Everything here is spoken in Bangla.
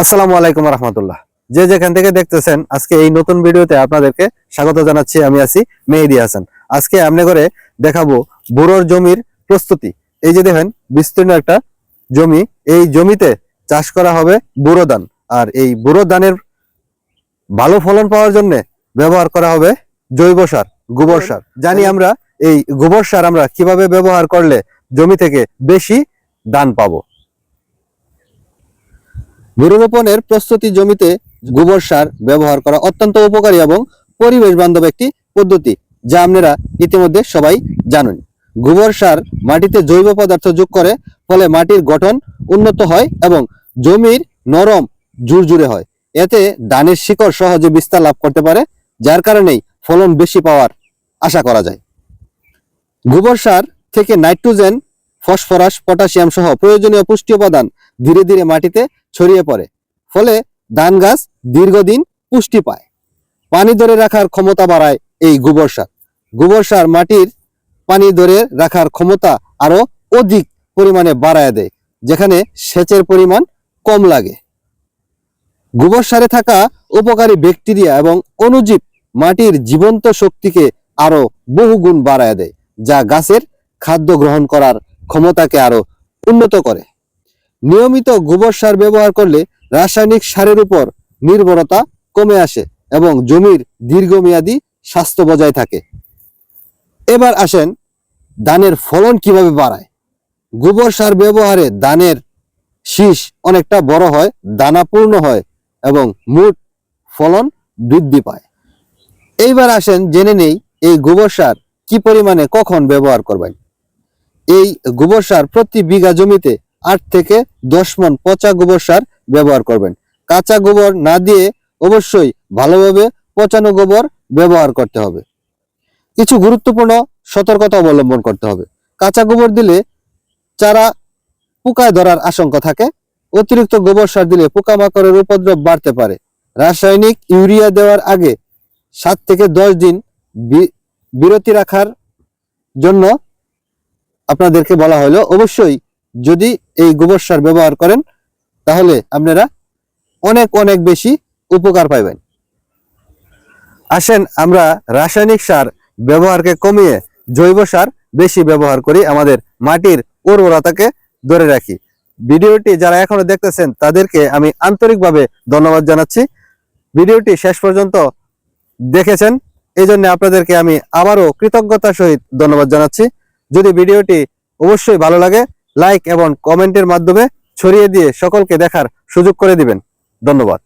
আসসালামু আলাইকুম রহমতুল্লাহ। যে যেখান থেকে দেখতেছেন, আজকে এই নতুন ভিডিওতে আপনাদেরকে স্বাগত জানাচ্ছি, আমি আছি মেহেদি হাসান। আজকে আপনি করে দেখাবো বুড়োর জমির প্রস্তুতি। এই যে দেখেন, বিস্তীর্ণ একটা জমি। এই জমিতে চাষ করা হবে বুড়ো ধান। আর এই বুড়ো ধানের ভালো ফলন পাওয়ার জন্য ব্যবহার করা হবে জৈব সার, গোবর সার। জানি আমরা এই গোবর সার আমরা কীভাবে ব্যবহার করলে জমি থেকে বেশি দান পাবো। বৃক্ষরোপণের প্রস্তুতি জমিতে গোবর সার ব্যবহার করা অত্যন্ত উপকারী এবং পরিবেশ বান্ধব একটি পদ্ধতি, যা আপনারা ইতিমধ্যে সবাই জানেন। গোবর সার মাটিতে জৈব পদার্থ যোগ করে, ফলে মাটির গঠন উন্নত হয় এবং জমির নরম জুরজুরে হয়। এতে ধানের শিকড় সহজে বিস্তার লাভ করতে পারে, যার কারণেই ফলন বেশি পাওয়ার আশা করা যায়। গোবর সার থেকে নাইট্রোজেন ফসফরাস, পটাশিয়াম সহ প্রয়োজনীয় পুষ্টি উপাদান ধীরে ধীরে মাটিতে ছড়িয়ে পড়ে। ফলে ধান গাছ দীর্ঘদিন পুষ্টি পায়। পানি ধরে রাখার ক্ষমতা বাড়ায় এই গোবর সার। গোবর সার মাটির পানি ধরে রাখার ক্ষমতা আরও অধিক পরিমাণে বাড়ায় দেয়, যেখানে সেচের পরিমাণ কম লাগে। গোবর সারে থাকা উপকারী ব্যাকটেরিয়া এবং অণুজীব মাটির জীবন্ত শক্তিকে আরও বহুগুণ বাড়ায় দেয়, যা গাছের খাদ্য গ্রহণ করার ক্ষমতাকে আরও উন্নত করে। নিয়মিত গোবর সার ব্যবহার করলে রাসায়নিক সারের উপর নির্ভরতা কমে আসে এবং জমির দীর্ঘমেয়াদী স্বাস্থ্য বজায় থাকে। এবার আসেন ধানের ফলন কীভাবে বাড়ায়? গোবর সার ব্যবহারে ধানের শীষ অনেকটা বড় হয় দানা পূর্ণ হয় এবং মোট ফলন বৃদ্ধি পায়। এইবার আসেন জেনে নেই এই গোবর সার কি পরিমাণে কখন ব্যবহার করবেন? এই গোবর সার প্রতি বিঘা জমিতে আট থেকে দশ মন পচা গোবর সার ব্যবহার করবেন। কাঁচা গোবর না দিয়ে অবশ্যই ভালোভাবে পচানো গোবর ব্যবহার করতে হবে। কিছু গুরুত্বপূর্ণ সতর্কতা অবলম্বন করতে হবে। কাঁচা গোবর দিলে চারা পোকায় ধরার আশঙ্কা থাকে। অতিরিক্ত গোবর সার দিলে পোকামাকড়ের উপদ্রব বাড়তে পারে। রাসায়নিক ইউরিয়া দেওয়ার আগে সাত থেকে দশ দিন বিরতি রাখার জন্য আপনাদেরকে বলা হলো, অবশ্যই যদি এই গোবর সার ব্যবহার করেন, তাহলে আপনারা অনেক অনেক বেশি উপকার পাইবেন। আসেন আমরা রাসায়নিক সার ব্যবহারকে কমিয়ে জৈব সার বেশি ব্যবহার করি, আমাদের মাটির উর্বরতাকে ধরে রাখি। ভিডিওটি যারা এখনও দেখতেছেন, তাদেরকে আমি আন্তরিকভাবে ধন্যবাদ জানাচ্ছি। ভিডিওটি শেষ পর্যন্ত দেখেছেন এই জন্য আপনাদেরকে আমি আবারও কৃতজ্ঞতার সহিত ধন্যবাদ জানাচ্ছি। যদি ভিডিওটি অবশ্যই ভালো লাগে লাইক এবং কমেন্টের মাধ্যমে ছড়িয়ে দিয়ে সকলকে দেখার সুযোগ করে দিবেন। ধন্যবাদ।